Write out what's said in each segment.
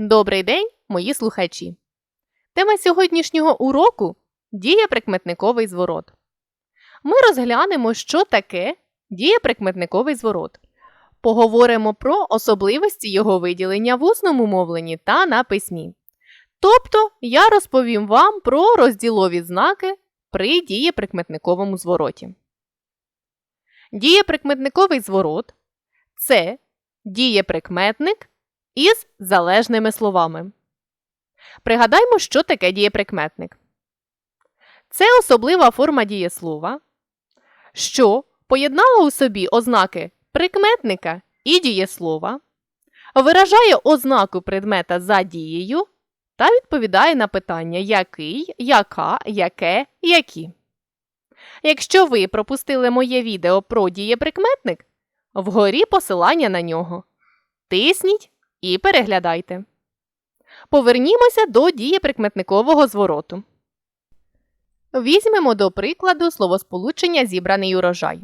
Добрий день, мої слухачі! Тема сьогоднішнього уроку дієприкметниковий зворот. Ми розглянемо, що таке дієприкметниковий зворот. Поговоримо про особливості його виділення в усному мовленні та на письмі. Тобто я розповім вам про розділові знаки при дієприкметниковому звороті. Дієприкметниковий зворот це дієприкметник із залежними словами. Пригадаймо, що таке дієприкметник. Це особлива форма дієслова, що поєднала у собі ознаки прикметника і дієслова, виражає ознаку предмета за дією та відповідає на питання який, яка, яке, які. Якщо ви пропустили моє відео про дієприкметник, вгорі посилання на нього. Тисніть і переглядайте. Повернімося до дієприкметникового звороту. Візьмемо до прикладу словосполучення зібраний урожай.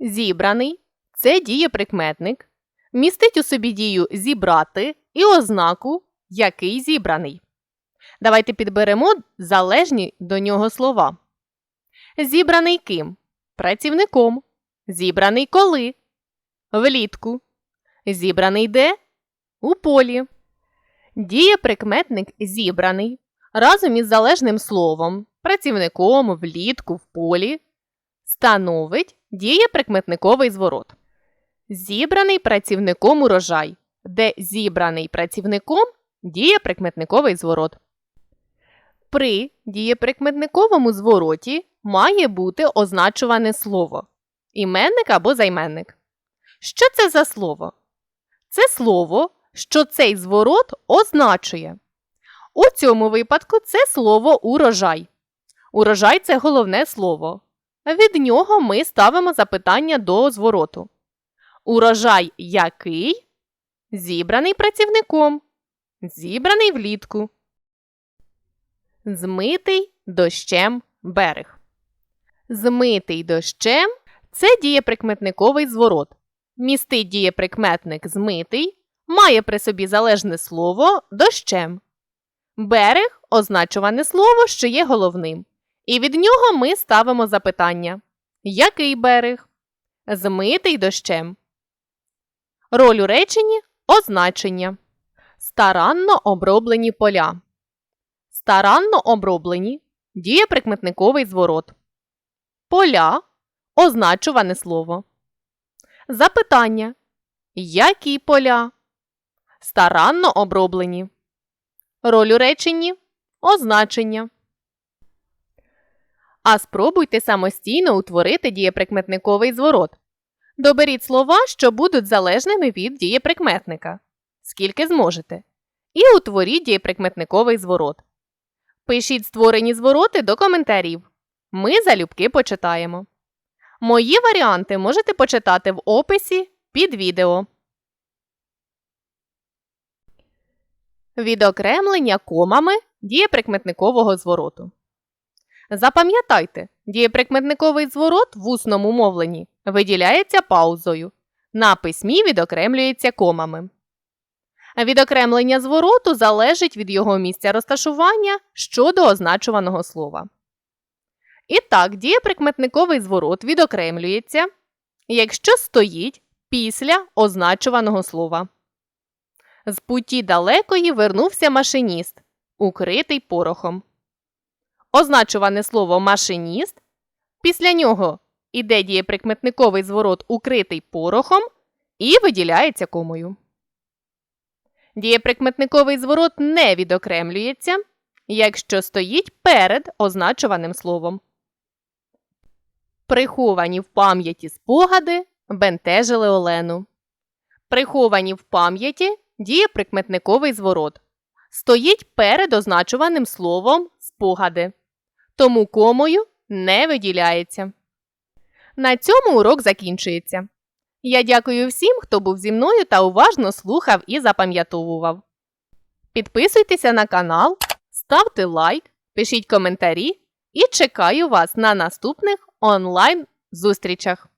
Зібраний це дієприкметник, містить у собі дію зібрати і ознаку який зібраний. Давайте підберемо залежні до нього слова. Зібраний ким? Працівником. Зібраний коли? Влітку. Зібраний де? У полі. Дієприкметник зібраний разом із залежним словом, працівником, влітку, в полі становить дієприкметниковий зворот. Зібраний працівником урожай, де зібраний працівником дієприкметниковий зворот. При дієприкметниковому звороті має бути означуване слово іменник або займенник. Що це за слово? Це слово, що цей зворот означує. У цьому випадку це слово урожай. Урожай це головне слово. Від нього ми ставимо запитання до звороту. Урожай який? Зібраний працівником. Зібраний влітку. Змитий дощем берег. Змитий дощем це дієприкметниковий зворот. Містить дієприкметник змитий, має при собі залежне слово дощем. Берег означуване слово, що є головним. І від нього ми ставимо запитання: Який берег? Змитий дощем. Роль у реченні означення. Старанно оброблені поля. Старанно оброблені дієприкметниковий зворот. Поля означуване слово. Запитання. Які поля? Старанно оброблені. Роль у реченні означення. А спробуйте самостійно утворити дієприкметниковий зворот. Доберіть слова, що будуть залежними від дієприкметника. Скільки зможете. І утворіть дієприкметниковий зворот. Пишіть створені звороти до коментарів. Ми залюбки почитаємо. Мої варіанти можете почитати в описі під відео. Відокремлення комами дієприкметникового звороту. Запам'ятайте, дієприкметниковий зворот в усному мовленні виділяється паузою. На письмі відокремлюється комами. Відокремлення звороту залежить від його місця розташування щодо означуваного слова. І так, дієприкметниковий зворот відокремлюється, якщо стоїть після означуваного слова. З путі далекої вернувся машиніст, укритий порохом. Означуване слово машиніст. Після нього іде дієприкметниковий зворот укритий порохом і виділяється комою. Дієприкметниковий зворот не відокремлюється, якщо стоїть перед означуваним словом. Приховані в пам'яті спогади бентежили Олену. Приховані в пам'яті дієприкметниковий зворот. Стоїть перед означуваним словом спогади. Тому комою не виділяється. На цьому урок закінчується. Я дякую всім, хто був зі мною та уважно слухав і запам'ятовував. Підписуйтеся на канал, ставте лайк, пишіть коментарі і чекаю вас на наступних онлайн зустрічах.